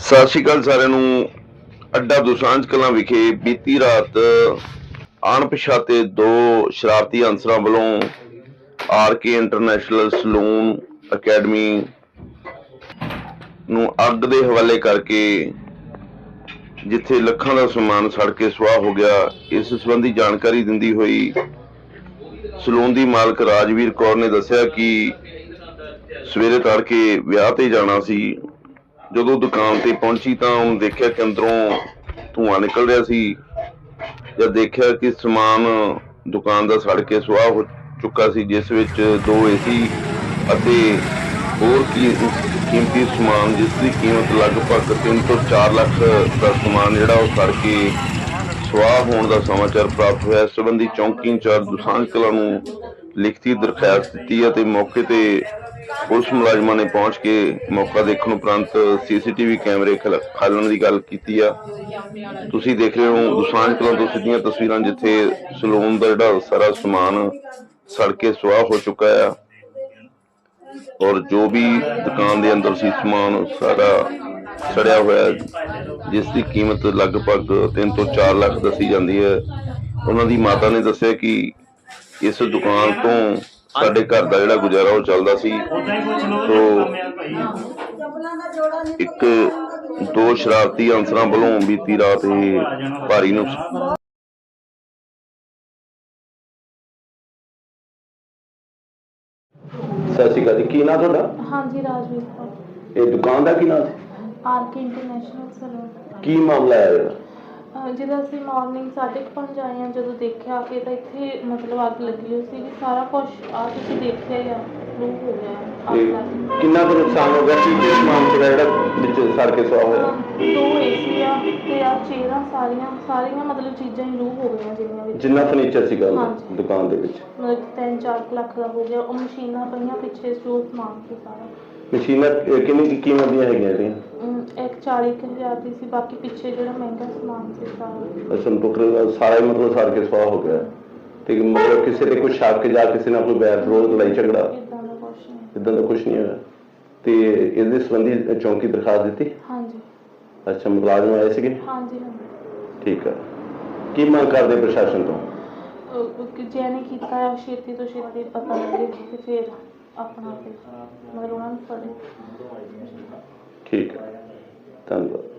ਸਤਿ ਸ਼੍ਰੀ ਅਕਾਲ ਸਾਰਿਆਂ ਨੂੰ। ਅੱਡਾ ਦੁਸਾਂਝ ਕਲਾਂ ਵਿਖੇ ਬੀਤੀ ਰਾਤ ਅਣਪਛਾਤੇ ਦੋ ਸ਼ਰਾਰਤੀ ਅਨਸਰਾਂ ਵੱਲੋਂ R K international salon academy ਨੂੰ ਅੱਗ ਦੇ ਹਵਾਲੇ ਕਰਕੇ ਜਿੱਥੇ ਲੱਖਾਂ ਦਾ ਸਮਾਨ ਸੜ ਕੇ ਸੁਆਹ ਹੋ ਗਿਆ, ਇਸ ਸੰਬੰਧੀ ਜਾਣਕਾਰੀ ਦਿੰਦੀ ਹੋਈ ਸਲੂਨ ਦੀ ਮਾਲਕ ਰਾਜਵੀਰ ਕੌਰ ਨੇ ਦੱਸਿਆ ਕਿ ਸਵੇਰੇ ਤੜਕੇ ਵਿਆਹ ਤੇ ਜਾਣਾ ਸੀ। ਜਦੋਂ ਦੁਕਾਨ ਤੇ ਪਹੁੰਚੀ ਤਾਂ ਉਹਨੇ ਦੇਖਿਆ ਕਿ ਅੰਦਰੋਂ ਧੂੰਆਂ ਨਿਕਲ ਰਿਹਾ ਸੀ, ਜਦ ਦੇਖਿਆ ਕਿ ਸਮਾਨ ਦੁਕਾਨ ਦਾ ਸੜ ਕੇ ਸੁਆਹ ਹੋ ਚੁੱਕਾ ਸੀ, ਜਿਸ ਵਿੱਚ ਦੋ ਏਸੀ ਅਤੇ ਹੋਰ ਕੀਮਤੀ ਸਮਾਨ, ਜਿਸ ਦੀ ਕੀਮਤ ਲਗਭਗ 3 ਤੋਂ 4 ਲੱਖ ਦਾ ਸਮਾਨ ਜਿਹੜਾ ਉਹ ਸੜ ਕੇ ਸੁਆਹ ਹੋਣ ਦਾ ਸਮਾਚਾਰ ਪ੍ਰਾਪਤ ਹੋਇਆ। ਇਸ ਸੰਬੰਧੀ ਚੌਂਕੀ ਇੰਚਾਰਜ ਦੁਸਾਂਝ ਕਲਾਂ ਨੂੰ ਲਿਖਤੀ ਦਰਖਾਸਤ ਦਿੱਤੀ ਅਤੇ ਮੌਕੇ ਤੇ ਪੁਲਿਸ ਮੁਲਾਜ਼ਮਾਂ ਨੇ ਪਹੁੰਚ ਕੇ ਮੌਕਾ ਦੇਖਣ ਉਪਰੰਤ ਸੀਸੀਟੀਵੀ ਕੈਮਰੇ ਖਾਲਣ ਦੀ ਗੱਲ ਕੀਤੀ ਆ। ਤੁਸੀਂ ਦੇਖ ਰਹੇ ਹੋ ਦੁਸਾਂਝ ਕਲਾਂ ਤੋਂ ਸਿੱਧੀਆਂ ਤਸਵੀਰਾਂ ਜਿੱਥੇ ਸਲੂਨ ਦਾ ਜਿਹੜਾ ਸਾਰਾ ਸਮਾਨ ਸੜ ਕੇ ਸੁਆਹ ਹੋ ਚੁੱਕਾ ਆ। ਔਰ ਜੋ ਵੀ ਦੁਕਾਨ ਦੇ ਅੰਦਰ ਸੀ ਸਮਾਨ ਸਾਰਾ ਸੜਿਆ ਹੋਇਆ ਜਿਸ ਦੀ ਕੀਮਤ ਲਗਭਗ 3 ਤੋਂ 4 ਲੱਖ ਦੱਸੀ ਜਾਂਦੀ ਹੈ। ਉਹਨਾਂ ਦੀ ਮਾਤਾ ਨੇ ਦੱਸਿਆ ਕਿ ਇਸ ਦੁਕਾਨ ਤੋਂ ਸਾਡੇ ਘਰ ਦਾ ਜਿਹੜਾ ਗੁਜ਼ਾਰਾ ਉਹ ਚੱਲਦਾ ਸੀ। ਤੋ ਭਾਈ ਇੱਕ ਦੋ ਸ਼ਰਾਰਤੀ ਅਨਸਰਾਂ ਵੱਲੋਂ ਬੀਤੀ ਰਾਤ ਇਹ ਭਾਰੀ ਨੂੰ ਸਤਿ ਸ਼੍ਰੀ ਅਕਾਲ ਜੀ ਕੀ ਨਾਮ ਤੁਹਾਡਾ? ਹਾਂਜੀ ਰਾਜਵੀਰ ਕੌਰ। ਇਹ ਦੁਕਾਨ ਦਾ ਕੀ ਨਾਮ ਸੀ? RK international salon. ਕੀ ਮਾਮਲਾ ਹੈ ਇਹਦਾ? ਜਦੋਂ ਅਸੀਂ ਮਾਰਨਿੰਗ 5:30 ਆਏ ਹਾਂ ਜਦੋਂ ਦੇਖਿਆ ਕਿ ਤਾਂ ਇੱਥੇ ਮਤਲਬ ਅੱਗ ਲੱਗੀ ਹੋਈ ਸੀ ਸਾਰਾ ਕੁਝ ਆ ਤੁਸੀਂ ਦੇਖਿਆ ਹੀ ਆ ਲੂ ਹੋ ਗਿਆ ਅੱਗ ਇਹ ਲੱਗ ਗਈ। ਕਿੰਨਾ ਕੁ ਨੁਕਸਾਨ ਹੋ ਗਿਆ ਕੀ ਕੀ ਸਮਾਨ ਸੀਗਾ ਜਿਹੜਾ ਵਿੱਚ ਸੜ ਕੇ ਸੁਆਹ ਹੋਇਆ? ਦੋ ਏਸੀ ਆ ਤੇ ਆ ਚੇਅਰਾਂ ਸਾਰੀਆਂ ਸਾਰੀਆਂ ਮਤਲਬ ਚੀਜ਼ਾਂ ਹੀ ਲੂ ਹੋ ਗਈਆਂ ਜਿੰਨੀਆਂ ਵਿੱਚ। ਜਿੰਨਾ ਫਰਨੀਚਰ ਸੀਗਾ ਹਾਂਜੀ। ਦੁਕਾਨ ਦੇ ਵਿੱਚ? ਮਤਲਬ 3-4 ਲੱਖ ਦਾ ਹੋ ਗਿਆ ਉਹ ਮਸ਼ੀਨਾਂ ਪਈਆਂ ਪਿੱਛੇ ਜੋ ਸਮਾਨ ਸੀ ਸਾਰਾ। ਮਸ਼ੀਨਾਂ ਕਿੰਨੀ ਕੀ ਕੀਮਤ ਦੀਆਂ ਹੈਗੀਆਂ ਅਮ ਇੱਕ 40 ਕੁ ਹਜ਼ਾਰ ਦੀ ਸੀ ਬਾਕੀ ਪਿੱਛੇ ਜਿਹੜਾ ਮਹਿੰਗਾ ਸਮਾਨ ਸੀ ਸਾਰਾ। ਅਸਲ ਟੋਟਲ ਸਾਰਾ ਹੀ ਮਤਲਬ ਸੜ ਕੇ ਸੁਆਹ ਹੋ ਗਿਆ। ਤੇ ਮਤਲਬ ਕਿਸੇ ਤੇ ਕੋਈ ਸ਼ੱਕ ਜਾਂ ਕਿਸੇ ਨਾਲ ਕੋਈ ਵੈਰ ਵਿਰੋਧ ਲੜਾਈ ਝਗੜਾ? ਇਦਾਂ ਦਾ ਕੁਛ ਨਹੀਂ। ਇਦਾਂ ਦਾ ਕੁਝ ਨਹੀਂ ਹੋਇਆ। ਤੇ ਇਹਦੇ ਸੰਬੰਧੀ ਚੌਂਕੀ ਦਰਖਾਸਤ ਦਿੱਤੀ? ਹਾਂਜੀ। ਅੱਛਾ ਮੁਲਾਜ਼ਮ ਆਏ ਸੀਗੇ? ਹਾਂਜੀ ਹਾਂਜੀ। ਠੀਕ ਹੈ ਕੀ ਮੰਗ ਕਰਦੇ ਪ੍ਰਸ਼ਾਸਨ ਤੋਂ? ਅਹ ਕਿ ਜਿਹਨੇ ਕੀਤਾ ਹੈ ਛੇਤੀ ਤੋਂ ਛੇਤੀ ਪਤਾ ਲੱਗੇ ਤੇ ਫਿਰ ਆਪਣਾ ਤੇ ਮਤਲਬ ਨੂੰ ਠੀਕ ਹੈ। ਧੰਨਵਾਦ।